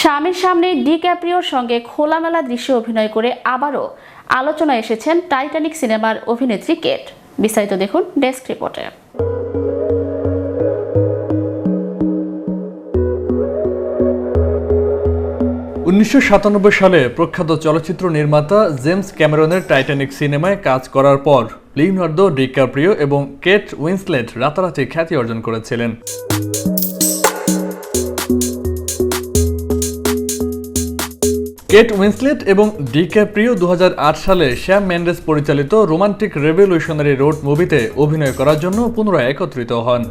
স্বামীর সামনে ডি ক্যাপ্রিওর সঙ্গে খোলামেলা দৃশ্যে অভিনয় করে আবারও আলোচনায় এসেছেন টাইটানিক সিনেমার অভিনেত্রী কেট। বিস্তারিত দেখুন ডেস্ক রিপোর্টে। উনিশশো সাতানব্বই সালে প্রখ্যাত চলচ্চিত্র নির্মাতা জেমস ক্যামেরনের টাইটানিক সিনেমায় কাজ করার পর লিওনার্দো ডিকাপ্রিও এবং কেট উইন্সলেট রাতারাতি খ্যাতি অর্জন করেছিলেন। কেট উইন্সলেট এবং ডিক্যাপ্রিও দু সালে শ্যাম মেন্ডেস পরিচালিত রোমান্টিক রেভলিউশনারি রোড মুভিতে অভিনয় করার জন্য পুনরায় একত্রিত হন।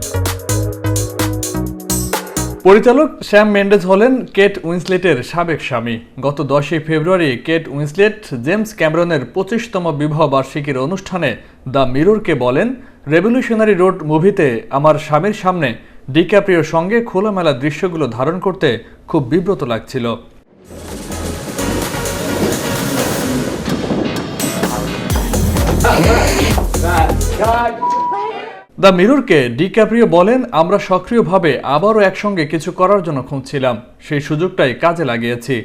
পরিচালক শ্যাম মেন্ডেজ হলেন কেট উইন্সলেটের সাবেক স্বামী। গত দশই ফেব্রুয়ারি কেট উইন্সলেট জেমস ক্যামেরনের পঁচিশতম বিবাহ বার্ষিকীর অনুষ্ঠানে দ্য মিররকে বলেন, রেভলিউশনারি রোড মুভিতে আমার স্বামীর সামনে ডিক্যাপ্রিওর সঙ্গে খোলামেলা দৃশ্যগুলো ধারণ করতে খুব বিব্রত লাগছিল। দ্য মিররকে ডিক্যাপ্রিও বলেন, আমরা সক্রিয়ভাবে আবারও একসঙ্গে কিছু করার জন্য খুঁজছিলাম। সেই সুযোগটাই কাজে লাগিয়েছি,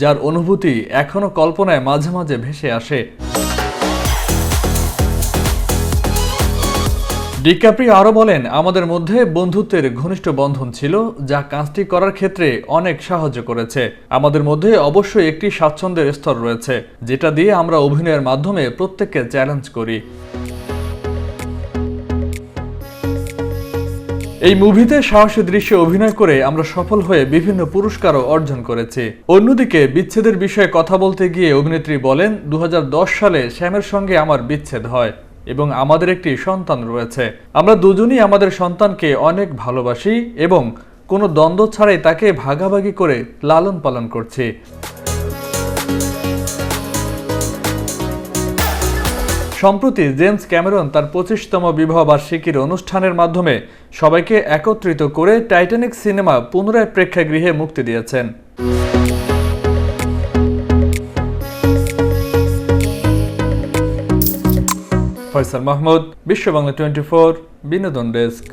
যার অনুভূতি এখনও কল্পনায় মাঝে মাঝে ভেসে আসে। ডিক্যাপ্রিও আরও বলেন, আমাদের মধ্যে বন্ধুত্বের ঘনিষ্ঠ বন্ধন ছিল, যা কাজটি করার ক্ষেত্রে অনেক সাহায্য করেছে। আমাদের মধ্যে অবশ্যই একটি স্বাচ্ছন্দ্যের স্তর রয়েছে, যেটা দিয়ে আমরা অভিনয়ের মাধ্যমে প্রত্যেককে চ্যালেঞ্জ করি। এই মুভিতে সাহসী দৃশ্যে অভিনয় করে আমরা সফল হয়ে বিভিন্ন পুরস্কারও অর্জন করেছি। অন্যদিকে বিচ্ছেদের বিষয়ে কথা বলতে গিয়ে অভিনেত্রী বলেন দু হাজার দশ সালে শ্যামের সঙ্গে আমার বিচ্ছেদ হয় এবং আমাদের একটি সন্তান রয়েছে। আমরা দুজনই আমাদের সন্তানকে অনেক ভালোবাসি এবং কোনো দ্বন্দ্ব ছাড়াই তাকে ভাগাভাগি করে লালন পালন করছি। সম্প্রতি জেমস ক্যামেরন তার পঁচিশতম বিবাহ বার্ষিকীর অনুষ্ঠানের মাধ্যমে সবাইকে একত্রিত করে টাইটানিক সিনেমা পুনরায় প্রেক্ষাগৃহে মুক্তি দিয়েছেন। ফয়সাল মাহমুদ বিশ্ব বাংলা টোয়েন্টি ফোর, বিনোদন ডেস্ক।